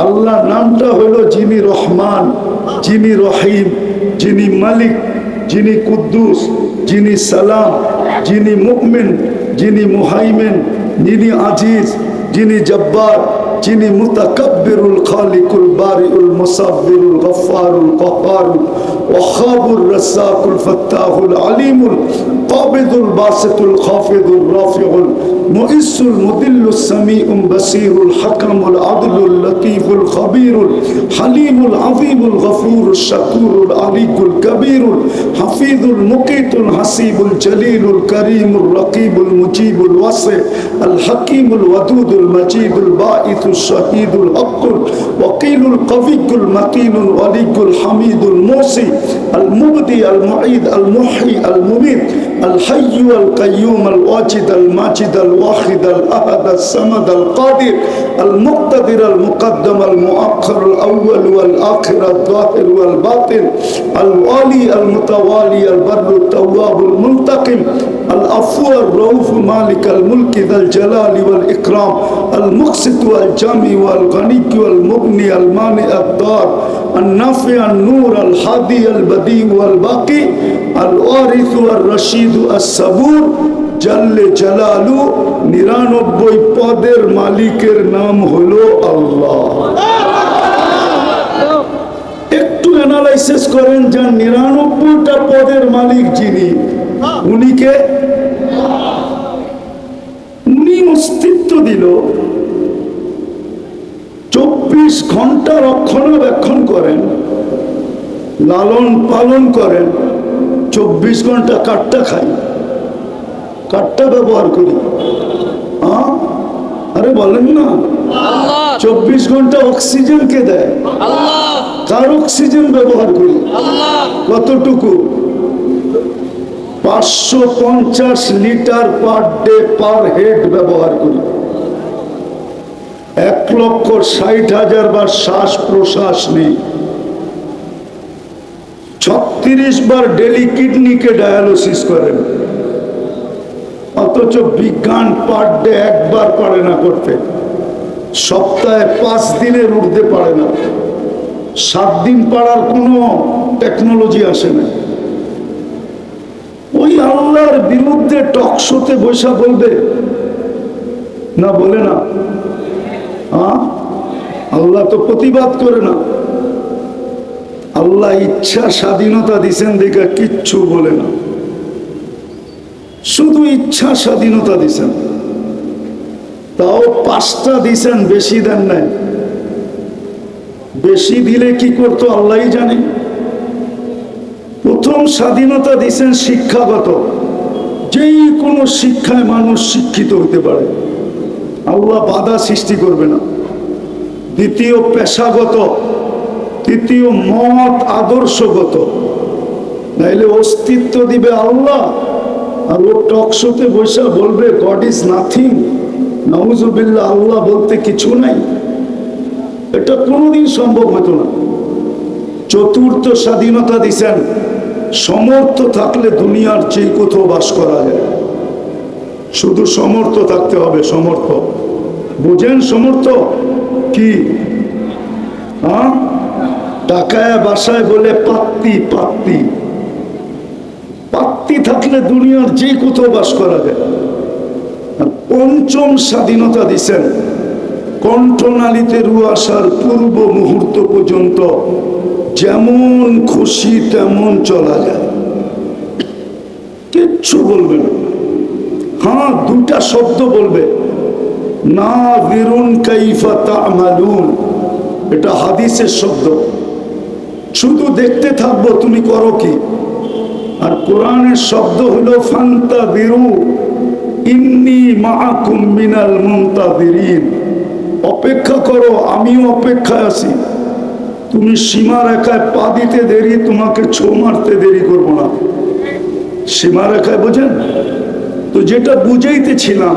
আল্লাহ নামটা হলো যিনি রহমান, যিনি রহিম, যিনি মালিক, যিনি কুদ্দুস, যিনি সালাম, যিনি মুকমিন যিনি মুহাইমেন, যিনি আজিজ, যিনি জব্বার, যিনি মুতাকাব্বিরুল খালিকুল বারিউল মুসাব্বিরুল গফফারুল কহ্হারুল ওয়াহাবুর রাসাকুল ফাত্তাহুল আলিমুল কাবিদুল বাসিতুল খাফিদুল রাফিউল মুইসুল মুদিল্লুস সামিউম বাসিরুল হাকামুল আদলুল লতীফুল খাবীরুল হালিমুল আযীমুল গফুরুল শাকুরুল আলিকুল কবীরুল হাফিজুল মুকিতুল হাসিবুল জলিলুল করিমুল রকিবুল মুজিবুল ওয়াসি আল হাকিমুল ওয়াদুদুল মজিদুল বাঈথুল শহীদুল হকুল ওয়াকিলুল কবিকুল মতিনুল ওয়ালিকুল হামিদুল মুসি المبدي المعيد المحي المميت الحي القيوم الواجد الماجد الواحد الأحد الصمد القادر المقتدر المقدم المؤخر الأول والآخر الظاهر والباطن الوالي المتوالي البر التواب المنتقم العفو الرؤوف مالك الملك ذا الجلال والإكرام المقسط والجامع والغني والمغني المانع الدار النافع النور الهادي البديع والباقي الوارث الرشيد الصبور জাল্লে জালালু নিরানব্বই পদের মালিকের নাম হলো আল্লাহ একটু অ্যানালাইসিস করেন যে নিরানব্বইটা পদের মালিক যিনি উনিকে উনি অস্তিত্ব দিল। চব্বিশ ঘণ্টা রক্ষণাবেক্ষণ করেন লালন পালন করেন চব্বিশ ঘণ্টা কাঠটা খাই কাঠটা ব্যবহার করি? আরে বলেন না। চব্বিশ ঘণ্টা অক্সিজেন কে দেয় কার অক্সিজেন ব্যবহার করি? কতটুকু? পাঁচশো পঞ্চাশ litre per day per head ব্যবহার করি। এক লক্ষ ষাট হাজার বার শ্বাস প্রশ্বাস নেই। ছত্রিশ বার ডেলি কিডনিকে ডায়ালিসিস করেন। অথচ বিজ্ঞান পার ডে একবার পারে না করতে। সপ্তাহে পাঁচ দিনের উঠতে পারে না। সাত দিন পাড়ার কোনো টেকনোলজি আসে না। আল্লাহর বিরুদ্ধে টকশোতে বসে বলবে। না, বলে না। আল্লাহ তো প্রতিবাদ করে না। আল্লাহ ইচ্ছা স্বাধীনতা দিছেন দেখে কিচ্ছু বলে না। শুধু ইচ্ছা স্বাধীনতা দিছেন। তাও পাঁচটা দিছেন, বেশি দেন নাই। বেশি দিলে কি করতো আল্লাহ জানে। প্রথম স্বাধীনতা দিছেন শিক্ষাগত। যেই কোনো শিক্ষায় মানুষ শিক্ষিত হতে পারে। আল্লাহ বাধা সৃষ্টি করবে না। দ্বিতীয় পেশাগত, তৃতীয় মত আদর্শগত। নাইলে অস্তিত্ব দিবে আল্লাহ। আর ও টকশোতে বসে বলবে গড ইজ নাথিং নওয়াজুবিল্লাহ আল্লাহ বলতে কিছু নাই। এটা কোনোদিন সম্ভব হতো না। চতুর্থ স্বাধীনতা দিছেন সমর্থ থাকলে দুনিয়ার যে কোথাও বাস করা যায়। শুধু সমর্থ থাকতে হবে, সমর্থ। বুঝেন সমর্থ? কি? টাকায় বাসায় বলে পাত্তি পাত্তি। পাত্তি থাকলে দুনিয়ার যে কোথাও বাস করা যায়। পঞ্চম স্বাধীনতা দিছেন। কণ্ঠনালীতে রু আসার পূর্ব মুহূর্ত পর্যন্ত যেমন খুশি তেমন চলা যায়। কিচ্ছু বলবে না। হ্যাঁ দুটা শব্দ বলবে। না বিরুন এটা হাদিসের শব্দ। শুধু দেখতে থাকব, তুমি করো কি? আর কোরআনের শব্দ হলো ফান্তা বিরু ইন্নি মাআকুম মিনাল মুনতাদিরিন অপেক্ষা করো, আমিও অপেক্ষায় আছি। তুমি সীমা রেখায় পা দিতে দেরি, তোমাকে ছো মারতে দেরি করব না। সীমা রেখায় বোঝেন? তো যেটা বুঝাইতেছিলাম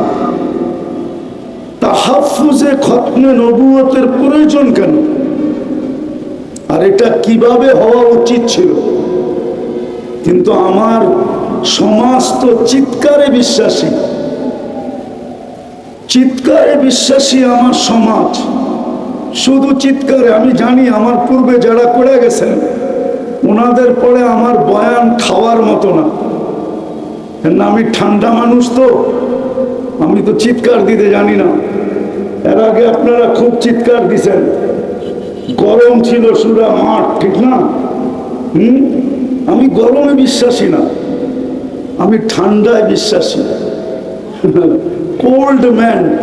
তাহাফুজে খতমে নবুয়তের প্রয়োজন কেন? আর এটা কীভাবে হওয়া উচিত ছিল? কিন্তু আমার সমাজ তো চিৎকারে বিশ্বাসী। চিৎকারে বিশ্বাসী আমার সমাজ। শুধু চিৎকারে, আমি জানি আমার পূর্বে যারা করে গেছেন, ওনাদের পরে আমার বয়ান খাওয়ার মতো না। আমি ঠান্ডা মানুষ তো? আমি তো চিৎকার দিতে জানি না। এর আগে আপনারা খুব চিৎকার দিছেন। গরম ছিল সুরা মাঠ ঠিক না? হুম? আমি গরমে বিশ্বাসী না। আমি ঠান্ডায় বিশ্বাসী। কোল্ড ম্যান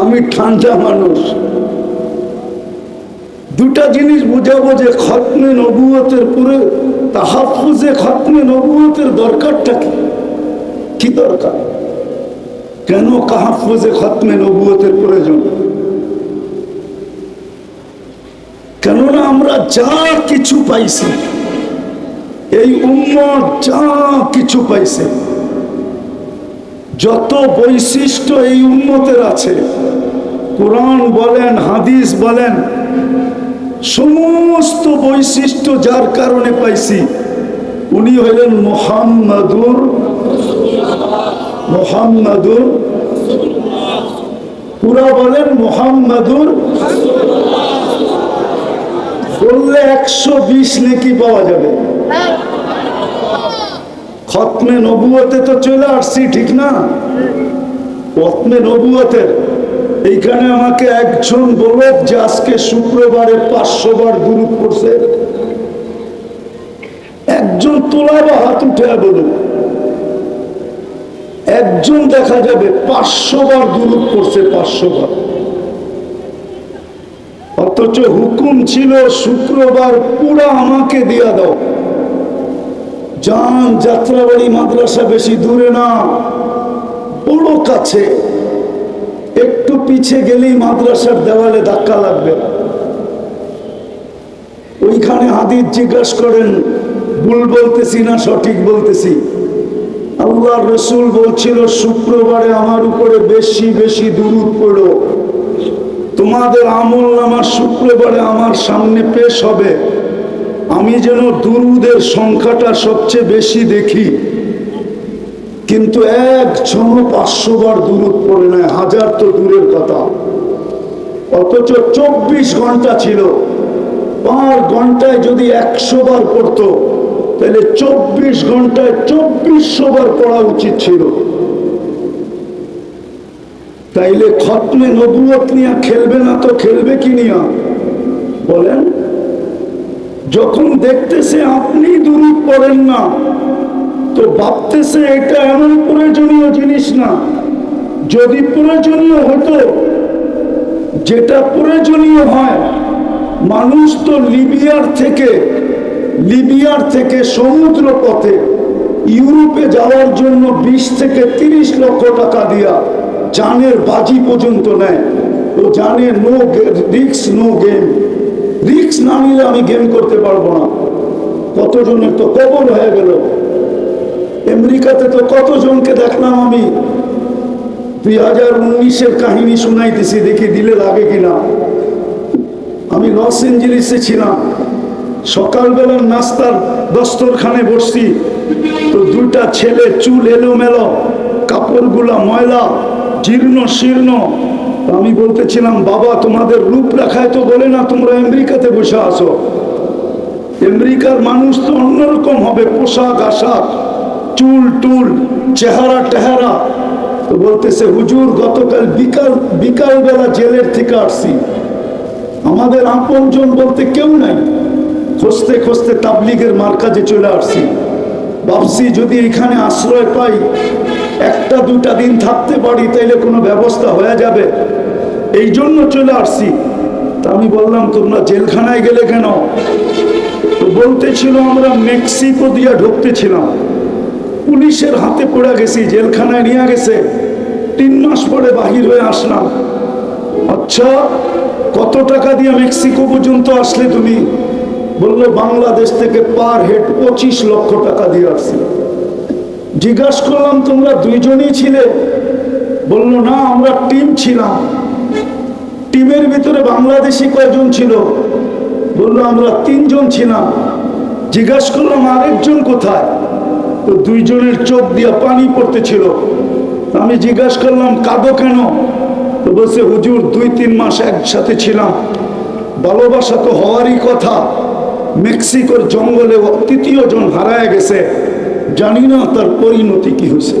আমি ঠান্ডা মানুষ। দুটা জিনিস বুঝাবো যে খতমে নবুয়তের পুরে তাহাফুজে খতমে নবুয়তের দরকারটা কি? কি দরকার? কেন কাহাফুজে খতমে নবুয়তের প্রয়োজন? কেননা আমরা যা কিছু পাইছি, এই উম্মত যা কিছু পাইছে, যত বৈশিষ্ট্য এই উন্মতের আছে, কোরআন বলেন, হাদিস বলেন সমস্ত বৈশিষ্ট্য যার কারণে পাইছি, উনি হলেন মোহাম্মদুর মোহাম্মদুর। পুরা বলেন মোহাম্মদুর। বললে একশো বিশ নেকি পাওয়া যাবে। খতমে নবুয়তে তো চলে আসছি, ঠিক না? খতমে নবুয়তের এইখানে আমাকে একজন বলক যে আজকে শুক্রবারে পাঁচশো বার দুরুদ করছে। একজন তোলা বা হাত উঠে বলুক একজন দেখা যাবে পাঁচশো বার দুরুদ করছে, পাঁচশো বার। অথচ হুকুম ছিল, শুক্রবার পুরা আমাকে দিয়া দাও। যান, যাত্রাবাড়ি, মাদ্রাসা বেশি দূরে না, বড় কাছে। পিছে গেলেই মাদ্রাসার দেওয়ালে ধাক্কা লাগবে। ওইখানে হাদিস জিজ্ঞাসা করেন, ভুল বলতেছি না, সঠিক বলতেছি? আল্লাহ রসুল বলছিল, শুক্রবারে আমার উপরে বেশি বেশি দুরুদ পড়ো। তোমাদের আমল আমার শুক্রবারে আমার সামনে পেশ হবে। আমি যেন দুরুদের সংখ্যাটা সবচেয়ে বেশি দেখি। কিন্তু এক একজন পাঁচশো বার দূরত পড়ে নাই, হাজার তো দূরের কথা। অথচ চব্বিশ ঘণ্টা ছিল। পার ঘন্টায় যদি একশো বার পড়তো, তাহলে চব্বিশ ঘন্টায় চব্বিশশো বার পড়া উচিত ছিল। তাইলে খতমে নবুয়ত নিয়ে খেলবে না তো খেলবে কি নিয়া? বলেন, যখন দেখতেছে আপনি দূরত পড়েন না তো ভাবতেছে এটা এমন প্রয়োজনীয় জিনিস না। যদি প্রয়োজনীয় হতো, যেটা প্রয়োজনীয় হয়, মানুষ তো লিবিয়ার থেকে লিবিয়ার থেকে সমুদ্র পথে ইউরোপে যাওয়ার জন্য বিশ থেকে তিরিশ লক্ষ টাকা দিয়া জানের বাজি পর্যন্ত নেয়। তো জানে নো রিক্স নো গেম রিক্স না নিলে আমি গেম করতে পারব না। কতজনের তো কবর হয়ে গেল। আমেরিকাতে তো কতজনকে দেখলাম আমি? দুই হাজার উনিশের কাহিনী শুনাইতেছি, দেখি দিলে লাগে কিনা। আমি লস এঞ্জেলিসে ছিলাম। সকালবেলার নাস্তার দস্তরখানে বসছি। তো দুইটা ছেলে, চুল এলোমেলো, কাপড়গুলা ময়লা, জীর্ণ শীর্ণ। আমি বলতেছিলাম, বাবা, তোমাদের রূপ রাখায় তো বলে না তোমরা আমেরিকাতে বসে আসো আমেরিকার মানুষ তো অন্যরকম হবে, পোশাক, আশাক। চুল টুল, চেহারা টেহারা। তো বলতেছে, হুজুর, গতকাল বিকাল বিকাল বেলা জেলের থেকে আসছি। আমাদের আপনজন বলতে কেউ নাই। খুঁজতে খুঁজতে তাবলিগের মার কাজে চলে আসছি। ভাবছি যদি এখানে আশ্রয় পাই, একটা, দুটা দিন থাকতে পারি, তাইলে কোনো ব্যবস্থা হয়ে যাবে। এই জন্য চলে আসছি। তা আমি বললাম, তোমরা জেলখানায় গেলে কেন? তো বলতেছিল, আমরা মেক্সিকো দিয়ে ঢুকতেছিলাম। পুলিশের হাতে পড়ে গেছি, জেলখানায় নিয়ে গেছে। তিন মাস পরে বাহির হয়ে আসলাম। আচ্ছা কত টাকা দিয়ে মেক্সিকো পর্যন্ত আসলে তুমি? বলল, বাংলাদেশ থেকে পার হেড পঁচিশ লক্ষ টাকা দিয়ে আসছি। জিজ্ঞাসা করলাম, তোমরা দুইজনই ছিলে? বলল, না, আমরা টিম ছিলাম। টিমের ভিতরে বাংলাদেশি কয়জন ছিল? বলল, আমরা তিনজন ছিলাম। জিজ্ঞাসা করলাম, আরেকজন কোথায়? তো দুইজনের চোখ দিয়ে পানি পড়তেছিল। আমি জিজ্ঞাসা করলাম, কাঁদো কেন? তো বলছে, হুজুর, দুই তিন মাস একসাথে ছিলাম। ভালোবাসা তো হওয়ারই কথা। মেক্সিকোর জঙ্গলে তৃতীয় জন হারায় গেছে। জানি না তার পরিণতি কি হয়েছে।